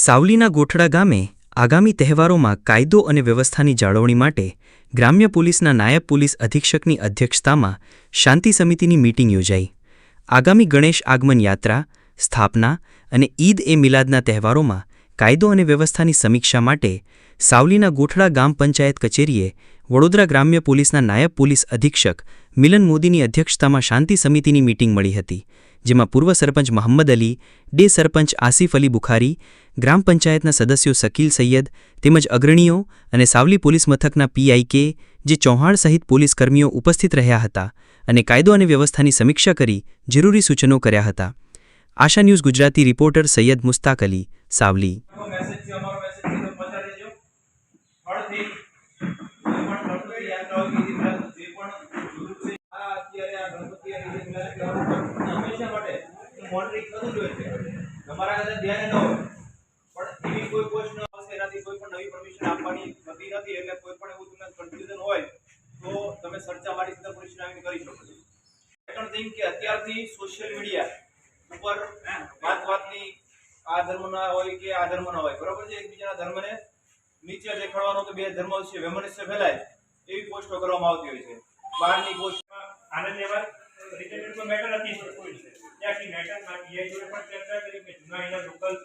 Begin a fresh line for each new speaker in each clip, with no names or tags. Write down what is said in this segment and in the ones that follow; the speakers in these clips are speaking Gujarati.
સાવલીના ગોઠડા ગામે આગામી તહેવારોમાં કાયદો અને વ્યવસ્થાની જાળવણી માટે ગ્રામ્ય પોલીસના નાયબ પોલીસ અધિક્ષકની અધ્યક્ષતામાં શાંતિ સમિતિની મીટિંગ યોજાઈ. આગામી ગણેશ આગમન યાત્રા, સ્થાપના અને ઈદ એ મિલાદના તહેવારોમાં કાયદો અને વ્યવસ્થાની સમીક્ષા માટે સાવલીના ગોઠડા ગામ પંચાયત કચેરીએ વડોદરા ગ્રામ્ય પોલીસના નાયબ પોલીસ અધિક્ષક મિલન મોદીની અધ્યક્ષતામાં શાંતિ સમિતિની મીટિંગ મળી હતી, જેમાં પૂર્વ સરપંચ મહંમદ અલી, ડે સરપંચ આસિફ અલી બુખારી, ગ્રામ પંચાયતના સદસ્યો શકીલ સૈયદ, તેમજ અગ્રણીઓ અને સાવલી પોલીસ મથકના પીઆઈકે જે ચૌહાણ સહિત પોલીસ કર્મીઓ ઉપસ્થિત રહ્યા હતા અને કાયદો અને વ્યવસ્થાની સમીક્ષા કરી જરૂરી સૂચનો કર્યા હતા. આશા ન્યૂઝ ગુજરાતી રિપોર્ટર સૈયદ મુસ્તાક અલી, સાવલી
અમારો મેસેજ છે અમારો મેસેજ છે તો પહોંચાડી દેજો ફળથી જે પણ ગણપતિ યાત્રાઓ કે ઈદ મિલાદ જે પણ જરૂર છે આ અત્યારે આ ગણપતિ અને ઈદ મિલાદ તહેવારો પર હંમેશા માટે મોનિટરિંગ જોઈએ તમારા કદાચ ધ્યાન ન હોય. પણ એવી કોઈ પોસ્ટ ન આવશે, એનાથી કોઈ પણ નવી પરમિશન આપવાની થતી નથી, એટલે કોઈ પણ એવું તમને કન્ફ્યુઝન હોય, તો તમે સર્ચા મારી સીધા પોલીસ આવીને કરી શકો છો. સેકન્ડ થિંગ કે અત્યારથી સોશિયલ મીડિયા ઉપર વાત વાતની આ ધર્મના હોય કે આ ધર્મના હોય, બરોબર છે? એકબીજાના ધર્મને નીચે દેખાડવાનો તો બે ધર્મ છે, વેમનસ્ય ફેલાય, એવી પોસ્ટો કરવામાં આવતી હોય છે. બહારની પોસ્ટમાં
આનંદ લેવા રિલેટેડ કોઈ મેટર નથી કોઈ છે. ત્યાંથી મેટર ના પીઆઈ જોડે પણ ચર્ચા કરી કે જૂના એના લોકલ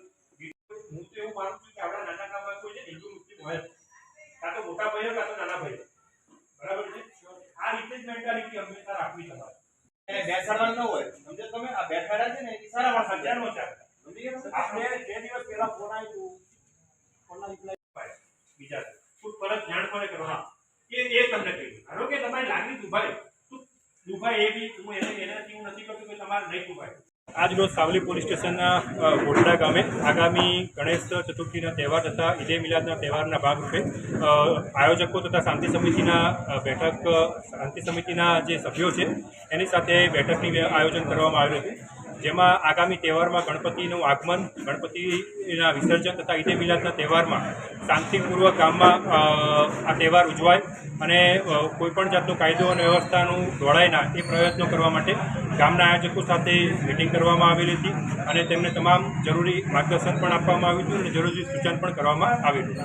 હું તો એવું માનું છું કે આપણા નાના ગામમાં કોઈ છે હિન્દુ મુસ્લિમ હોય કાં તો મોટા ભાઈઓ કાં તો નાના ભાઈઓ. બરાબર છે? આ રીતે જ મેન્ટાલિટી હંમેશા રાખવી તમારે.
એને બેસાડવાનું ન હોય. સમજો તમે આ બેઠાડા છે ને એ સારા માણસ
અત્યારનો ચાલે આપણે. બે દિવસ પહેલા ફોન આવ્યું ફોનના રિપ્લાય બીજા તું પરત જાણ પડે હા. એ એ તમને ધારો કે તમારી લાગણી દુભાઈ. તો દુભાઈ એ બી હું એને એનાથી હું નથી કરતો આજરોજ સાવલી પોલીસ સ્ટેશનના ગોઠડા ગામે આગામી ગણેશ ચતુર્થીના તહેવાર તથા ઈદે મિલાદના તહેવારના ભાગરૂપે આયોજકો તથા શાંતિ સમિતિના બેઠક શાંતિ સમિતિના જે સભ્યો છે, એની સાથે બેઠકની આયોજન કરવામાં આવ્યું હતું. જેમાં આગામી તહેવારમાં ગણપતિનું આગમન, ગણપતિના વિસર્જન તથા ઈદે મિલાદના તહેવારમાં શાંતિપૂર્વક ગામમાં આ તહેવાર ઉજવાય અને કોઈપણ જાતનો કાયદો અને વ્યવસ્થાનું દોડાય ના એ પ્રયત્નો કરવા માટે ગામના આયોજકો સાથે મિટિંગ કરવામાં આવેલી હતી અને તેમને તમામ જરૂરી માર્ગદર્શન પણ આપવામાં આવ્યું હતું અને જરૂરી સૂચન પણ કરવામાં આવેલું